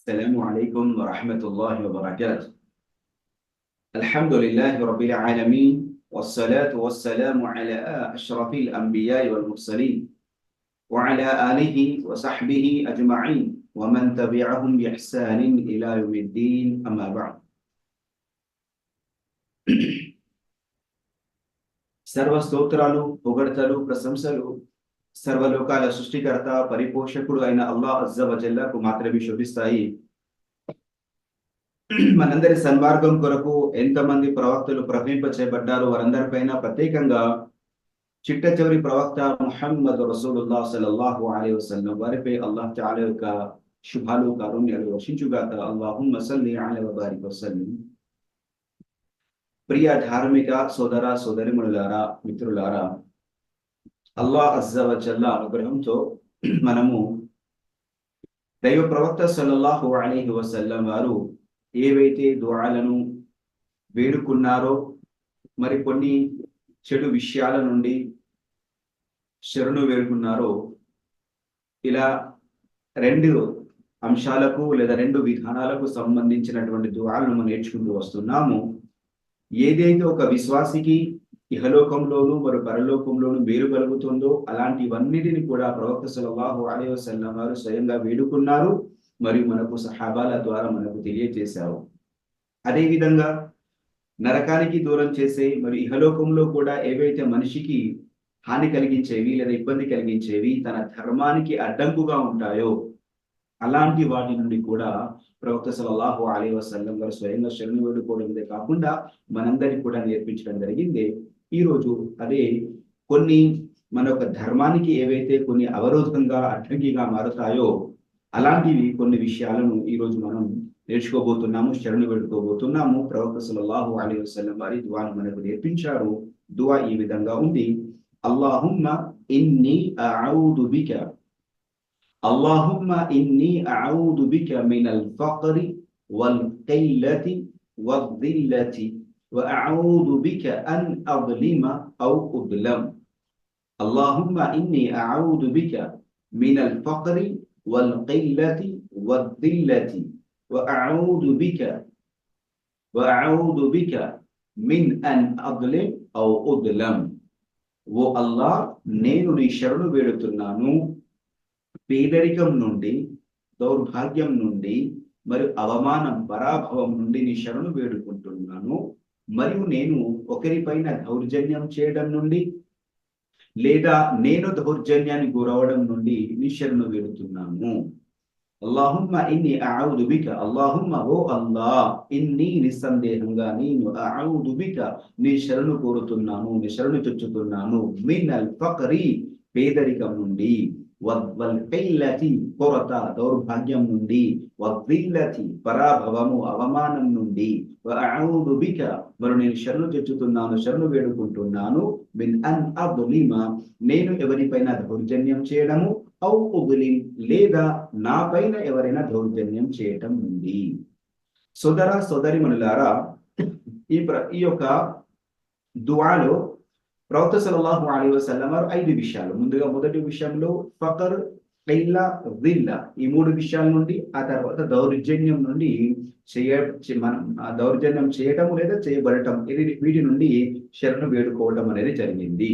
السلام عليكم ورحمة الله وبركاته الحمد لله رب العالمين والصلاة والسلام على أشرف الأنبياء والمرسلين وعلى آله وصحبه أجمعين ومن تبعهم بإحسان إلى يوم الدين أما بعد సర్వ స్తోత్రాలు పొగడతలు ప్రశంసలు సర్వలోకాల సృష్టికర్త పరిపోషకుడు అయిన అల్లా అజ్జవజల్లకు మాత్రమే శోభిస్తాయి. మనందరి సన్మార్గం కొరకు ఎంతమంది ప్రవక్తలు ప్రవహింప చేయబడ్డారో వారందరిపైన ప్రత్యేకంగా చిట్ట చివరి ప్రవక్త ముహమ్మద్ రసూలుల్లా సలల్లాహు అలీ వసల్లం వారిపై అల్లాహ్ తాలా యొక్క శుభాలు కారుణ్యాలు రక్షించుగాక అల్లాహు సల్లి అలీ వబారిక్ వసల్లం. ప్రియ ధార్మిక సోదర సోదరిమణులారా మిత్రులారా అల్లా అజ్జవజల్ల అనుగ్రహంతో మనము దైవ ప్రవక్త సల్లల్లాహు అలీహి వసల్లం వారు ఏవైతే దుఆలను వేడుకున్నారో మరి కొన్ని చెడు విషయాల నుండి శరణు వేడుకున్నారో ఇలా రెండు అంశాలకు లేదా రెండు విధానాలకు సంబంధించినటువంటి దుఆలను మనం నేర్చుకుంటూ వస్తున్నాము. ఏదైతే ఒక విశ్వాసికి ఇహలోకంలోను మరి పరలోకంలోను మేలు కలుగుతుందో అలాంటివన్నిటిని కూడా ప్రవక్త సల్లల్లాహు అలైహి వసల్లం వారు స్వయంగా వేడుకున్నారు మరియు మనకు సహాబాల ద్వారా మనకు తెలియజేశారు. అదేవిధంగా నరకానికి దూరం చేసే మరి ఇహలోకంలో కూడా ఏవైతే మనిషికి హాని కలిగించేవి లేదా ఇబ్బంది కలిగించేవి తన ధర్మానికి అడ్డంకుగా ఉంటాయో అలాంటి వాటి నుండి కూడా ప్రవక్త సలల్లాహు అలీ వసల్లం గారు స్వయంగా శరణు వేడుకోవడమే కాకుండా మనందరికి కూడా నేర్పించడం జరిగింది. ఈరోజు అదే కొన్ని మన యొక్క ధర్మానికి ఏవైతే కొన్ని అవరోధంగా అడ్డంకిగా మారుతాయో అలాంటివి కొన్ని విషయాలను ఈరోజు మనం నేర్చుకోబోతున్నాము శరణి పెట్టుకోబోతున్నాము ప్రవక్త సలల్లాహు అలీ వసలం వారి దువాను మనకు నేర్పించారు. దువా ఈ విధంగా ఉంది. అల్లాహుమ్మ ఇన్ని అఊదు బిక. అల్లాహుమ్మ ఇన్ని అఊదు బిక మినల్ ఫక్రి వల్ కైలతి వద్దిల్లతి. وأعوذ بك أن أظلم أو أظلم اللهم إني أعوذ بك من الفقر والقلة والذلة وأعوذ بك وأعوذ بك من أن أظلم أو أظلم ఓ అల్లా నేను నీ శరణు వేడుతున్నాను పేదరికం నుండి దౌర్భాగ్యం నుండి మరియు అవమానం పరాభవం నుండి నీ శరణు వేడుకుంటున్నాను మరియు నేను ఒకరిపైన దౌర్జన్యం చేయడం నుండి లేదా నేను దౌర్జన్యానికి గురవడం నుండి నీ శరణు వేడుతున్నాను. అల్లాహుమ్మ ఇన్ని ఆవుదుబిక అల్లాహుమ్మ ఓ అల్లా ఇన్ని నిస్సందేహంగా నేను ఆవుదుబిక నీ శరణు కోరుతున్నాను నీ శరణు చొచ్చుతున్నాను. మిన్ అల్ ఫక్రి పేదరికం నుండి. వల్కైల్లతి కొరత దౌర్భాగ్యం నుండి వద్దిల్లతి పరాభవము అవమానం నుండి బిక మరి నేను శరణు తెచ్చుతున్నాను శరణు వేడుకుంటున్నాను మిన్ అన్ అద్లిమ నేను ఎవరిపైన దౌర్జన్యం చేయడము ఔ ఉద్లిం లేదా నా పైన ఎవరైనా దౌర్జన్యం చేయటం ఉంది సోదర సోదరి మనులారా ఈ ప్ర ఈ యొక్క దువాలో ప్రవక్త సల్లల్లాహు అలీ వసల్లం వారు ఐదు విషయాలు. ముందుగా మొదటి విషయంలో ఫకర్ ఈ మూడు విషయాల నుండి ఆ తర్వాత దౌర్జన్యం నుండి చేయ మనం దౌర్జన్యం చేయటం లేదా చేయబడటం ఇది వీటి నుండి శరణు వేడుకోవటం అనేది జరిగింది.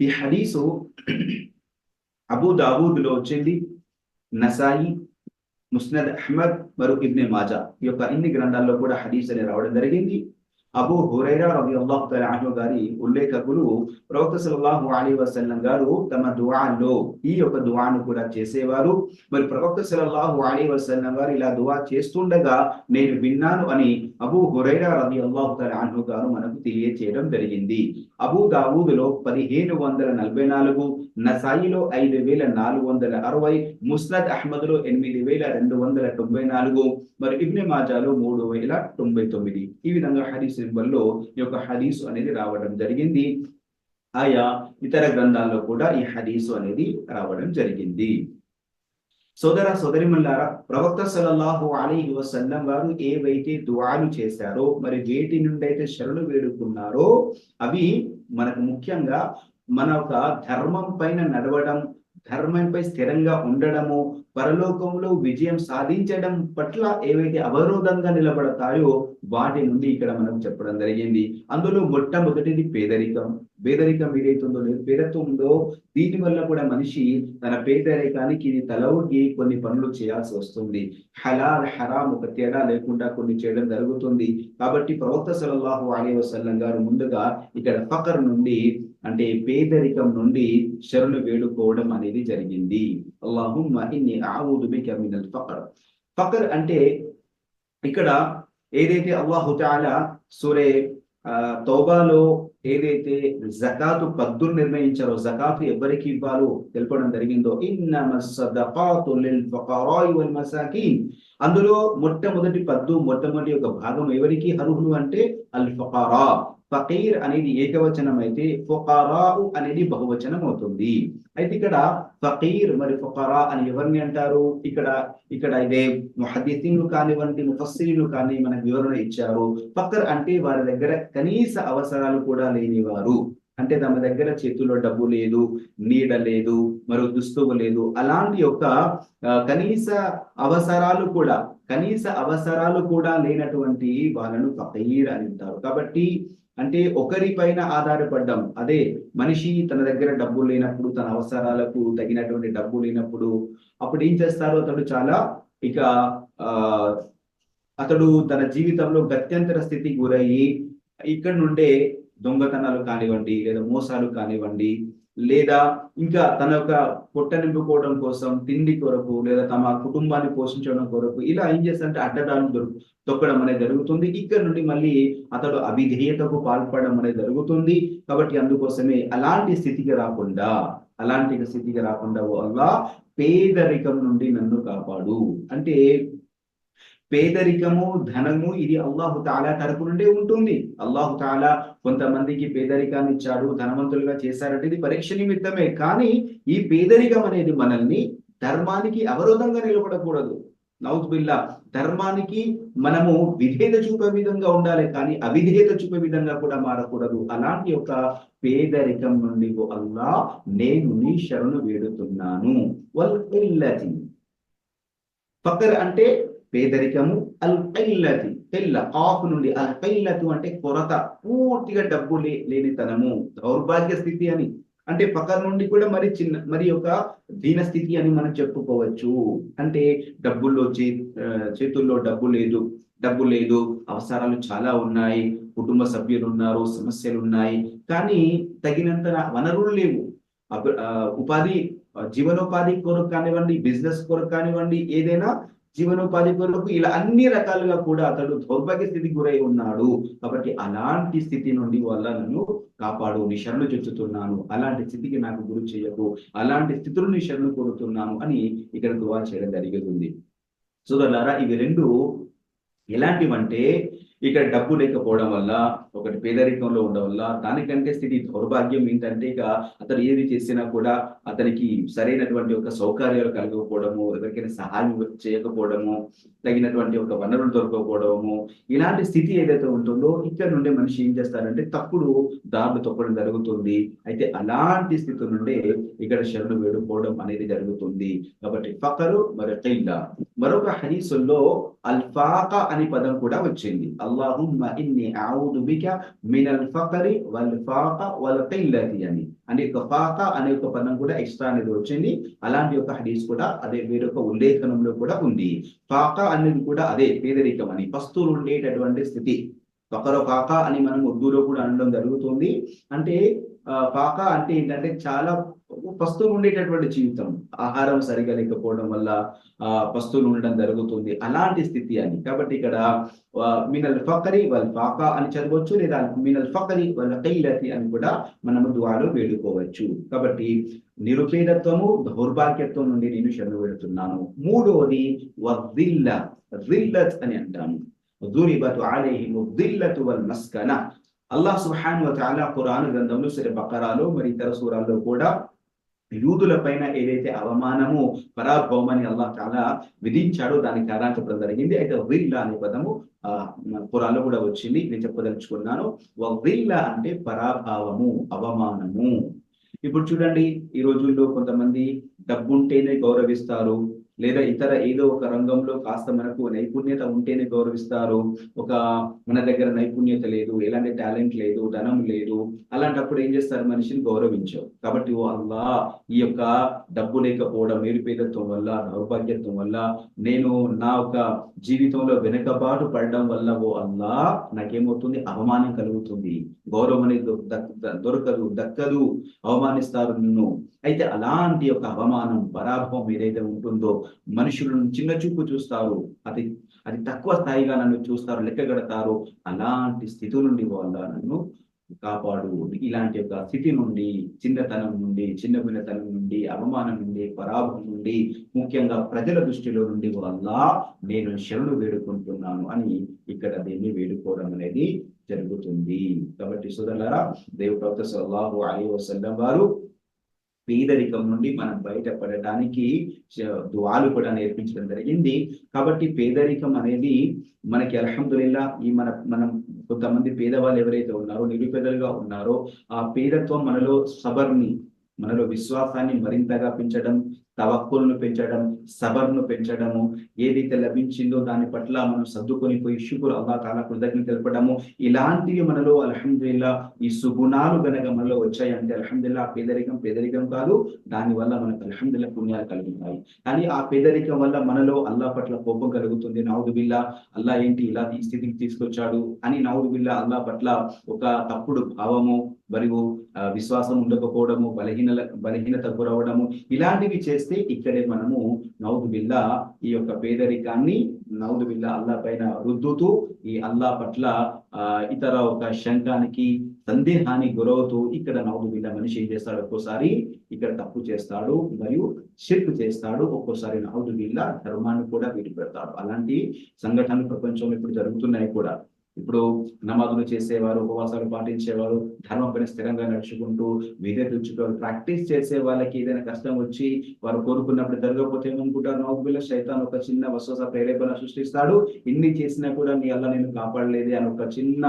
ఈ హదీసు అబూ దావూద్లో వచ్చింది. నసాయి ముస్నద్ అహ్మద్ మరియు ఇబ్నె మాజా ఈ యొక్క ఇన్ని గ్రంథాల్లో కూడా హదీస్ అని రావడం జరిగింది. అబూ హురైరా రవి అల్లాహు తలాహు గారి ఉల్లేఖకులు ప్రవక్త సల్లాహు అలీ వసల్లం గారు తమ దువాల్లో ఈ యొక్క దువాను కూడా చేసేవారు. మరి ప్రవక్త సల్లాహు అలీ వసల్లం గారు ఇలా దువా చేస్తుండగా నేను విన్నాను అని అబూ హురైరా రవి అల్లాహు తలాహు గారు మనకు తెలియచేయడం జరిగింది. అబూ దావూదులో పదిహేను వందల నలభై నాలుగు నసాయిలో ఐదు వేల నాలుగు వందల అరవై ముస్నద్ అహ్మద్లో ఎనిమిది వేల రెండు వందల తొంభై నాలుగు మరి ఇబ్నె మాజాలో మూడు వేల తొంభై తొమ్మిది. ఈ విధంగా హదీస్ సింబల్లో ఈ యొక్క హదీసు అనేది రావడం జరిగింది. ఆయా ఇతర గ్రంథాల్లో కూడా ఈ హదీసు అనేది రావడం జరిగింది. సోదర సోదరిమల్లారా ప్రవక్త సలల్లాహు అలీ వసల్లం వారు ఏవైతే దువాలు చేశారో మరి వేటి నుండి అయితే శరణు వేడుకున్నారో అవి మనకు ముఖ్యంగా మన ఒక ధర్మం పైన నడవడం ధర్మంపై స్థిరంగా ఉండడము పరలోకంలో విజయం సాధించడం పట్ల ఏవైతే అవరోధంగా నిలబడతాయో వాటి నుండి ఇక్కడ మనం చెప్పడం జరిగింది. అందులో మొట్టమొదటిది పేదరికం. పేదరికం ఏదైతుందో లేదు పేదత్వం ఉందో దీని వల్ల కూడా మనిషి తన పేదరికానికి ఇది తలవుకి కొన్ని పనులు చేయాల్సి వస్తుంది. హలాల్ హరాం ఒక తేడా లేకుండా కొన్ని చేయడం జరుగుతుంది. కాబట్టి ప్రవక్త సలల్లాహు అలీ వసల్లం గారు ముందుగా ఇక్కడ ఫకర్ నుండి అంటే పేదరికం నుండి శరణు వేడుకోవడం అనేది జరిగింది. అల్లాహుమ్మ ఇన్ని ఆవుదు బిక ఫకర్ ఫకర్ అంటే ఇక్కడ ఏదైతే అల్లాహు తాలా సూరే తౌబాలో ఏదైతే జకాతు పద్దులు నిర్ణయించారో జకాతు ఎవరికి ఇవ్వాలో తెలపడం జరిగిందో అందులో మొట్టమొదటి పద్దు మొట్టమొదటి ఒక భాగం ఎవరికి? అర్హులు అంటే అల్ ఫకారా ఫకీర్ అనేది ఏకవచనం అయితే ఫొకారావు అనేది బహువచనం అవుతుంది అయితే ఇక్కడ ఫకీర్ మరి ఫొకారా అని ఎవరిని అంటారు? ఇక్కడ ఇక్కడ ఇదే ముహద్దిసీన్లు కానివ్వండి ముఫస్సీలు కానీ మనకు వివరణ ఇచ్చారు. ఫకర్ అంటే వారి దగ్గర కనీస అవసరాలు కూడా లేనివారు. అంటే తమ దగ్గర చేతుల్లో డబ్బు లేదు నీడ లేదు మరో దుస్తువు లేదు. అలాంటి యొక్క కనీస అవసరాలు కూడా కనీస అవసరాలు కూడా లేనటువంటి వాళ్ళను ఫకీర్ అని అంటారు కాబట్టి అంటే ఒకరి పైన ఆధారపడ్డం అదే మనిషి తన దగ్గర డబ్బు లేనప్పుడు తన అవసరాలకు తగినటువంటి డబ్బు లేనప్పుడు అప్పుడు ఏం చేస్తారు అతడు చాలా ఇక ఆ అతడు తన జీవితంలో గత్యంతర స్థితికి గురయ్యి ఇక్కడ నుండే దొంగతనాలు కానివ్వండి లేదా మోసాలు కానివ్వండి లేదా ఇంకా తన యొక్క పొట్ట నింపుకోవడం కోసం తిండి కొరకు లేదా తమ కుటుంబాన్ని పోషించడం కొరకు ఇలా ఏం చేస్తారంటే అడ్డడాలు దొరుకు తొక్కడం అనేది జరుగుతుంది. ఇక్కడ నుండి మళ్ళీ అతడు అవిధేయతకు పాల్పడడం అనేది జరుగుతుంది. కాబట్టి అందుకోసమే అలాంటి స్థితికి రాకుండా అలాంటి స్థితికి రాకుండా వల్ల పేదరికం నుండి నన్ను కాపాడు. అంటే పేదరికము ధనము ఇది అల్లాహు తాలా తరపు నుండే ఉంటుంది. అల్లాహు తాలా కొంతమందికి పేదరికాన్ని ఇచ్చాడు ధనవంతులుగా చేశారంటే ఇది పరీక్ష నిమిత్తమే. కానీ ఈ పేదరికం అనేది మనల్ని ధర్మానికి అవరోధంగా నిలబడకూడదు. నౌత్ బిల్లా ధర్మానికి మనము విధేత చూపే విధంగా ఉండాలి కానీ అవిధేత చూపే విధంగా కూడా మారకూడదు. అలాంటి ఒక పేదరికం నుండి అల్లా నేను నీ శరణు వేడుతున్నాను. వల్ ఫకర్ అంటే పేదరికము అల్ కైల్లతి తెల్ల ఆఫ్ నుండి అల్ అంటే కొరత పూర్తిగా డబ్బు లేనితనము దౌర్భాగ్య స్థితి అని. అంటే పక్కన నుండి కూడా మరి చిన్న మరి ఒక దీన స్థితి అని మనం చెప్పుకోవచ్చు. అంటే డబ్బుల్లో చే చేతుల్లో డబ్బు లేదు డబ్బు లేదు అవసరాలు చాలా ఉన్నాయి కుటుంబ సభ్యులు ఉన్నారు సమస్యలు ఉన్నాయి కానీ తగినంత వనరులు లేవు. ఉపాధి జీవనోపాధి కొరకు కానివ్వండి బిజినెస్ కొరకు కానివ్వండి ఏదైనా జీవనోపాధి కొరకు ఇలా అన్ని రకాలుగా కూడా అతడు దౌర్భాగ్య స్థితికి గురై ఉన్నాడు. కాబట్టి అలాంటి స్థితి నుండి వల్ల నన్ను కాపాడు నీ శరణు చెచ్చుతున్నాను అలాంటి స్థితికి నాకు గురి చేయకు అలాంటి స్థితులు నీ శరణు కోరుతున్నాను అని ఇక్కడ దువా చేయడం జరుగుతుంది సోదరులారా ఇవి రెండు ఎలాంటివంటే ఇక్కడ డబ్బు లేకపోవడం వల్ల ఒకటి పేదరికంలో ఉండడం వల్ల దానికంటే స్థితి దౌర్భాగ్యం ఏంటంటే ఇక అతను ఏది చేసినా కూడా అతనికి సరైనటువంటి ఒక సౌకర్యాలు కలగకపోవడము ఎవరికైనా సహాయం చేయకపోవడము తగినటువంటి ఒక వనరులు దొరకకపోవడము ఇలాంటి స్థితి ఏదైతే ఉంటుందో ఇక్కడ నుండి మనిషి ఏం చేస్తారంటే తప్పుడు దారులు తొక్కడం జరుగుతుంది. అయితే అలాంటి స్థితి నుండి ఇక్కడ శరణు వేడుకోవడం అనేది జరుగుతుంది. కాబట్టి ఫకరు మరి మరొక హరీసుల్లో అల్ఫాక అనే పదం కూడా వచ్చింది. అల్లాహుమ్మ ఇన్ని ఆవుదు బిక మినల్ ఫకరి వల్ ఫాక వల్ కిల్లతి అని అంటే ఒక ఫాక అనే ఒక పదం కూడా ఎక్స్ట్రా అనేది వచ్చింది అలాంటి ఒక హదీస్ కూడా అదే వేరొక ఉల్లేఖనంలో కూడా ఉంది ఫాక అనేది కూడా అదే పేదరికం అని పస్తులు ఉండేటటువంటి స్థితి ఒకరో కాక అని మనం ఉర్దూలో కూడా అనడం జరుగుతుంది. అంటే కాక అంటే ఏంటంటే చాలా పస్తులు ఉండేటటువంటి జీవితం. ఆహారం సరిగా లేకపోవడం వల్ల ఆ పస్తులు ఉండడం జరుగుతుంది. అలాంటి స్థితి అని కాబట్టి ఇక్కడ మినల్ ఫకరి వాళ్ళ పాక అని చదవచ్చు లేదా మినల్ ఫకరి వాళ్ళ కైలతి అని కూడా మనము ద్వారా వేడుకోవచ్చు. కాబట్టి నిరుపేదత్వము దౌర్భాగ్యత్వం నుండి నేను శరణు పెడుతున్నాను మూడోది వదిల్ల రిల్లత్ అని అంటాము. దురిబతు అలైహిము దిల్లతు వల్ మస్కన అల్లాహ్ సుహాన్ చాలా ఖురాన్ గ్రంథంలో సరే బకరాలో మరి ఇతర సూరాల్లో కూడా యూదుల పైన ఏదైతే అవమానము పరాభవమని అల్లాహ్ చాలా విధించాడో దానికి కారణం చెప్పడం జరిగింది. అయితే విల్ల అనే పదము ఆ కూడా వచ్చింది. నేను చెప్పదలుచుకున్నాను. విల్ల అంటే పరాభావము అవమానము. ఇప్పుడు చూడండి ఈ రోజుల్లో కొంతమంది డబ్బుంటేనే గౌరవిస్తారు లేదా ఇతర ఏదో ఒక రంగంలో కాస్త మనకు నైపుణ్యత ఉంటేనే గౌరవిస్తారు. ఒక మన దగ్గర నైపుణ్యత లేదు ఎలాంటి టాలెంట్ లేదు ధనం లేదు. అలాంటప్పుడు ఏం చేస్తారు మనిషిని గౌరవించవు కాబట్టి ఓ అల్లా ఈ యొక్క డబ్బు లేకపోవడం నిరుపేదత్వం వల్ల దౌర్భాగ్యత్వం వల్ల నేను నా యొక్క జీవితంలో వెనుకబాటు పడడం వల్ల ఓ అల్లా నాకేమవుతుంది? అవమానం కలుగుతుంది. గౌరవం అనేది దొరకదు దక్కదు. అవమానిస్తారు నిన్ను. అయితే అలాంటి యొక్క అవమానం పరాభవం ఏదైతే ఉంటుందో మనుషులను చిన్న చూపు చూస్తారు. అది అది తక్కువ స్థాయిగా నన్ను చూస్తారు లెక్కగడతారు అలాంటి స్థితి నుండి వాళ్ళ నన్ను కాపాడు. ఇలాంటి యొక్క స్థితి నుండి చిన్నతనం నుండి చిన్న పిన్నతనం నుండి అవమానం నుండి పరాభవం నుండి ముఖ్యంగా ప్రజల దృష్టిలో నుండి వల్ల నేను శరణు వేడుకుంటున్నాను అని ఇక్కడ దీన్ని వేడుకోవడం అనేది జరుగుతుంది. కాబట్టి సోదరులారా దేవు సల్లాహు అలీ వసల్లం వారు పేదరికం నుండి మనం బయటపడటానికి చ- దువాలు కూడా నేర్పించడం జరిగింది. కాబట్టి పేదరికం అనేది మనకి అలహందుల్లా ఈ మన మనం కొంతమంది పేదవాళ్ళు ఎవరైతే ఉన్నారో నిరుపేదలుగా ఉన్నారో ఆ పేదత్వం మనలో సబర్ని మనలో విశ్వాసాన్ని మరింతగా పెంచడం తవక్కులను పెంచడం సబర్ను పెంచడము ఏదైతే లభించిందో దాని పట్ల మనం సర్దుకొని పోయి శుకురు అల్లా తాలా కృతజ్ఞత తెలపడము. ఇలాంటివి మనలో అల్హమ్దుల్లా ఈ సుగుణాలు గనక మనలో వచ్చాయంటే అల్హమ్దుల్లా ఆ పేదరికం పేదరికం కాదు దాని వల్ల మనకు అల్హమ్దుల్లా పుణ్యాలు కలుగుతాయి. కానీ ఆ పేదరికం వల్ల మనలో అల్లా పట్ల కోపం కలుగుతుంది. నౌదు బిల్లా అల్లా ఏంటి ఇలా ఈ స్థితికి తీసుకొచ్చాడు అని నౌదు బిల్లా అల్లా పట్ల ఒక తప్పుడు భావము మరియు విశ్వాసం ఉండకపోవడము బలహీన బలహీనత గురవడము ఇలాంటివి చేస్తే ఇక్కడే మనము నౌదు బిల్లా ఈ యొక్క పేదరికాన్ని నౌదు బిల్లా అల్లా పైన రుద్దుతూ ఈ అల్లా పట్ల ఆ ఇతర ఒక శంకానికి సందేహానికి గురవుతూ ఇక్కడ నౌదు బిల్లా మనిషి ఏం చేస్తాడు ఒక్కోసారి ఇక్కడ తప్పు చేస్తాడు మరియు షిర్క్ చేస్తాడు. ఒక్కోసారి నౌదు బిల్లా ధర్మాన్ని కూడా విడిపెడతాడు. అలాంటి సంఘటనలు ప్రపంచంలో ఇప్పుడు జరుగుతున్నాయి కూడా. ఇప్పుడు నమాజులు చేసేవారు ఉపవాసాలు పాటించేవారు ధర్మం పైన స్థిరంగా నడుచుకుంటూ విధే తెచ్చుకోవాలి ప్రాక్టీస్ చేసే వాళ్ళకి ఏదైనా కష్టం వచ్చి వారు కోరుకున్నప్పుడు జరగకపోతే ఏమనుకుంటారు? నౌబుల శైతాన్ ఒక చిన్న వశ్వాస ప్రేరేపణ సృష్టిస్తాడు. ఇన్ని చేసినా కూడా నీ అల్ల నేను కాపాడలేదు అని ఒక చిన్న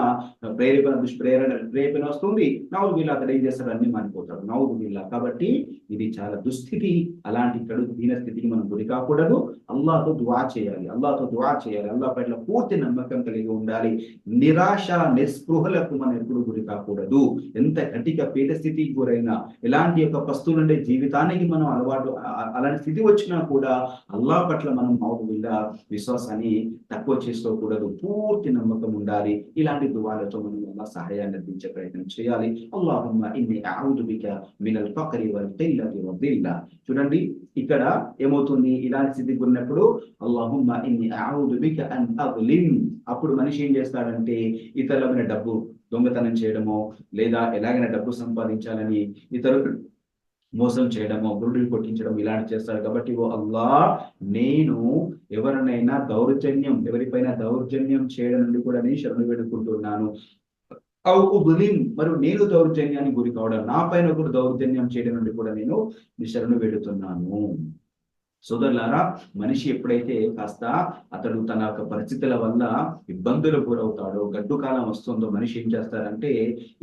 ప్రేరేపణ దుష్ప్రేరణ ప్రేరేపణ వస్తుంది. నౌదు వీళ్ళు అతడు ఏం చేస్తాడు? అన్ని మారిపోతాడు నౌదు వీళ్ళ. కాబట్టి ఇది చాలా దుస్థితి. అలాంటి కడు దీన స్థితికి మనం గురి కాకూడదు. అల్లాతో దువా చేయాలి. అల్లాతో దువా చేయాలి. అల్లా పట్ల పూర్తి నమ్మకం కలిగి ఉండాలి. నిరాశ నిస్పృహలకు మనం ఎప్పుడు గురి కాకూడదు. ఎంత కటిక పేద స్థితికి గురైనా ఎలాంటి యొక్క పస్తులు ఉండే జీవితానికి మనం అలవాటు అలాంటి స్థితి వచ్చినా కూడా అల్లా పట్ల మనం మాకు వీళ్ళ విశ్వాసాన్ని తక్కువ చేసుకోకూడదు. పూర్తి నమ్మకం ఉండాలి. ఇలాంటి దువాలతో మనం అలా సహాయాన్ని అందించే ప్రయత్నం చేయాలి. అల్లాహమ్మ ఇన్ని అఊదు మినల్ ఫక్రి వల్ కిల్లతి చూడండి ఇక్కడ ఏమవుతుంది? ఇలాంటి స్థితికి ఉన్నప్పుడు అల్లాహమ్మ ఇన్ని అఊదు అండ్ అప్పుడు మనిషి ఏం చేస్తాడంటే ఇతరులమైన డబ్బు దొంగతనం చేయడమో లేదా ఎలాగైనా డబ్బు సంపాదించాలని ఇతరులు మోసం చేయడమో గురుడు కొట్టించడం ఇలాంటి చేస్తారు. కాబట్టి ఓ అల్లా నేను ఎవరినైనా దౌర్జన్యం ఎవరిపైన దౌర్జన్యం చేయడం నుండి కూడా నేను శరణు వేడుకుంటున్నాను. మరియు నేను దౌర్జన్యానికి గురి కావడం నా పైన కూడా దౌర్జన్యం చేయడం నుండి కూడా నేను శరణు వేడుతున్నాను. సోదరులారా మనిషి ఎప్పుడైతే కాస్త అతడు తన యొక్క పరిస్థితుల వల్ల ఇబ్బందులు గురవుతాడో గడ్డు కాలం వస్తుందో మనిషి ఏం చేస్తారంటే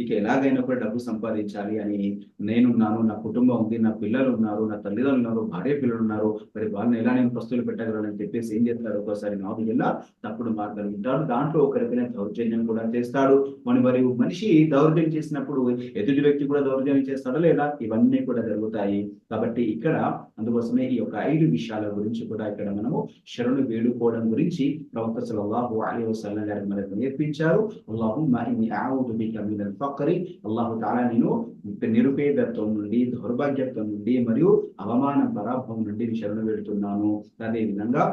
ఇక ఎలాగైనా కూడా డబ్బు సంపాదించాలి అని నేనున్నాను నా కుటుంబం ఉంది నా పిల్లలు ఉన్నారు నా తల్లిదండ్రులు ఉన్నారు భార్య పిల్లలు ఉన్నారు మరి వాళ్ళని ఎలా నేను పస్తులు పెట్టగలను చెప్పేసి ఏం చేస్తారు ఒకసారి నాకు వెళ్ళా తప్పుడు మార్గాలు వింటాడు దాంట్లో ఒకరిపైన దౌర్జన్యం కూడా చేస్తాడు. మరి మరియు మనిషి దౌర్జన్యం చేసినప్పుడు ఎదుటి వ్యక్తి కూడా దౌర్జన్యం చేస్తాడో లేదా? ఇవన్నీ కూడా జరుగుతాయి. కాబట్టి ఇక్కడ అందుకోసమే ఈ యొక్క ఐదు విషయాల గురించి కూడా ఇక్కడ మనము శరణు వేడుకోవడం గురించి ప్రవక్త సల్లల్లాహు అలీ వసల్లం గారు మనకు నేర్పించారు. అల్లాహు ఇన్ని అఊదు బిక మినల్ ఫక్రి అల్లాహు తాలా నేను నిరుపేదత్వం నుండి దౌర్భాగ్యత్వం నుండి మరియు అవమాన పరాభవం నుండి శరణు పెడుతున్నాను అదే విధంగా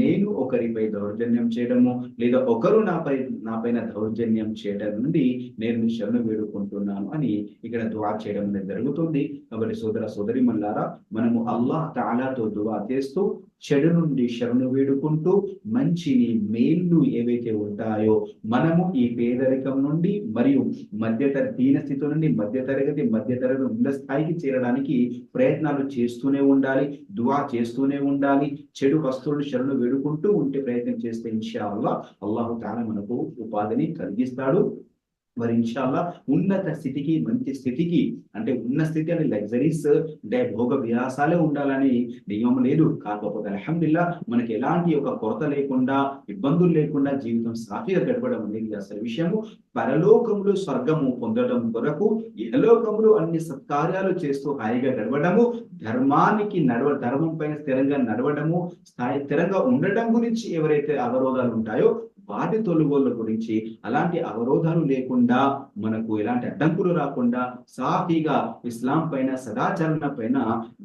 నేను ఒకరిపై దౌర్జన్యం చేయడము లేదా ఒకరు నాపై నాపైన దౌర్జన్యం చేయడం నుండి నేను శరణు వేడుకుంటున్నాను అని ఇక్కడ దువా చేయడం జరుగుతుంది. కాబట్టి సోదర సోదరి మల్లారా మనము అల్లాహ్ తాలాతో దువా చేస్తూ చెడు నుండి శరణు వేడుకుంటూ మంచిని మేళ్ళు ఏవైతే ఉంటాయో మనము ఈ పేదరికం నుండి మరియు మధ్యతర దీన స్థితి నుండి మధ్యతరగతి మధ్యతరగతి ఉన్న స్థాయికి చేరడానికి ప్రయత్నాలు చేస్తూనే ఉండాలి దువా చేస్తూనే ఉండాలి చెడు వస్తువులు శరణు వేడుకుంటూ ఉంటే ప్రయత్నం చేస్తే ఇన్షా అల్లా అల్లాహు తాలా మనకు ఉపాధిని కలిగిస్తాడు. మరి ఇన్షాల్లా ఉన్నత స్థితికి మంచి స్థితికి అంటే ఉన్న స్థితి అనే లగ్జరీస్ అంటే భోగ విలాసాలే ఉండాలని నియమం లేదు. కాకపోతే అల్హమ్దుల్లా మనకి ఎలాంటి ఒక కొరత లేకుండా ఇబ్బందులు లేకుండా జీవితం సాఫీగా గడపడం అనేది అసలు విషయము. పరలోకములు స్వర్గము పొందడం కొరకు ఇహలోకములు అన్ని సత్కార్యాలు చేస్తూ హాయిగా గడవడము ధర్మానికి నడవ ధర్మం పైన స్థిరంగా నడవడము స్థాయి స్థిరంగా ఉండటం గురించి ఎవరైతే అవరోధాలు ఉంటాయో వాటి తొలుగోళ్ళ గురించి అలాంటి అవరోధాలు లేకుండా మనకు ఎలాంటి అడ్డంకులు రాకుండా సాఫీగా ఇస్లాం పైన సదాచరణ పైన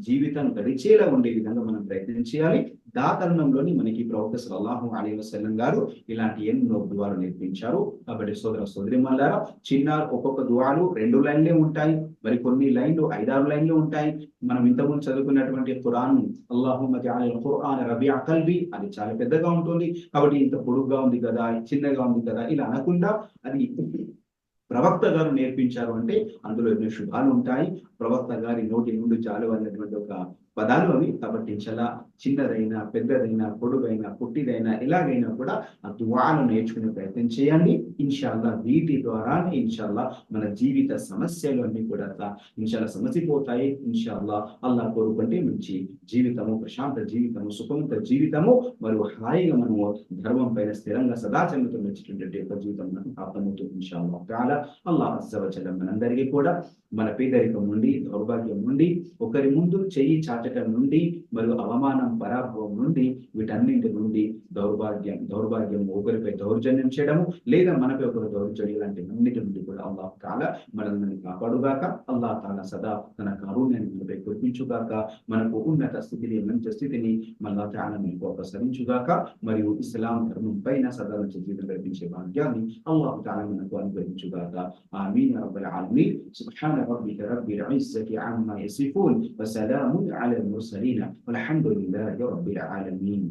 జీవితం గడిచేలా ఉండే విధంగా మనం ప్రయత్నం చేయాలి. దా తరుణంలోని మనకి ప్రవక్త సల్లాహు అలీ వసల్లం గారు ఇలాంటి ఎన్నో దువాలు నేర్పించారు. కాబట్టి సోదర సోదరి మల్లారా చిన్న ఒక్కొక్క దువాలు రెండు లైన్లే ఉంటాయి మరి కొన్ని లైన్లు ఐదారు లైన్లు ఉంటాయి. మనం ఇంతకుముందు చదువుకున్నటువంటి ఖురాన్ అల్లాహు ఖురాన్ రబి అకల్వి అది చాలా పెద్దగా ఉంటుంది. కాబట్టి ఇంత పొడుగ్గా ఉంది కదా చిన్నగా ఉంది కదా ఇలా అనకుండా అది ప్రవక్త గారు నేర్పించారు అంటే అందులో ఎన్నో శుభాలు ఉంటాయి. ప్రవక్త గారి నోటి నుండి చాలు అనేటువంటి ఒక పదాలు అవి కాబట్టి చాలా చిన్నదైనా పెద్దదైనా పొడుగైనా పుట్టిదైనా ఎలాగైనా కూడా ఆ దువాను నేర్చుకునే ప్రయత్నం చేయండి. ఇన్షాల్లా వీటి ద్వారానే ఇన్షాల్లా మన జీవిత సమస్యలు అన్ని కూడా ఇన్షాల్లా సమసిపోతాయి. ఇన్షాల్లా అల్లా కోరుకుంటే మంచి జీవితము ప్రశాంత జీవితము సుఖవంత జీవితము మరియు హాయిగా మనము ధర్మం పైన స్థిరంగా సదాచరణతో నచ్చినటువంటి యొక్క జీవితం మనకు ప్రాప్తమవుతుంది ఇన్షాల్లా కాల అల్లా మనందరికీ కూడా మన పేదరికం నుండి దౌర్భాగ్యం నుండి ఒకరి ముందు చెయ్యి చాచటం నుండి మరియు అవమానం పరాభవం నుండి వీటన్నింటి నుండి దౌర్భాగ్యం దౌర్భాగ్యం ఒకరిపై దౌర్జన్యం చేయడము లేదా మనపై ఒకరు దౌర్జన్యం లాంటి అన్నిటి నుండి కూడా అల్లాహ్ తాల మనల్ని కాపాడుగాక అల్లాహ్ తాల సదా తన కరుణ్యాన్ని మనపై కురిపించుగాక మనకు ఉన్నత స్థితిని మంచి స్థితిని మళ్ళా తాన మనకు ప్రసరించుగాక మరియు ఇస్లాం ధర్మం పైన సదా నుంచి జీవితం గడిపించే భాగ్యాన్ని అల్లాహ్ తాల మనకు అనుగ్రహించుగాక ఆమీన్ రబ్బల్ ఆలమీన్ సుబ్హాన ربك رب العزة عما يصفون وسلام على المرسلين والحمد لله رب العالمين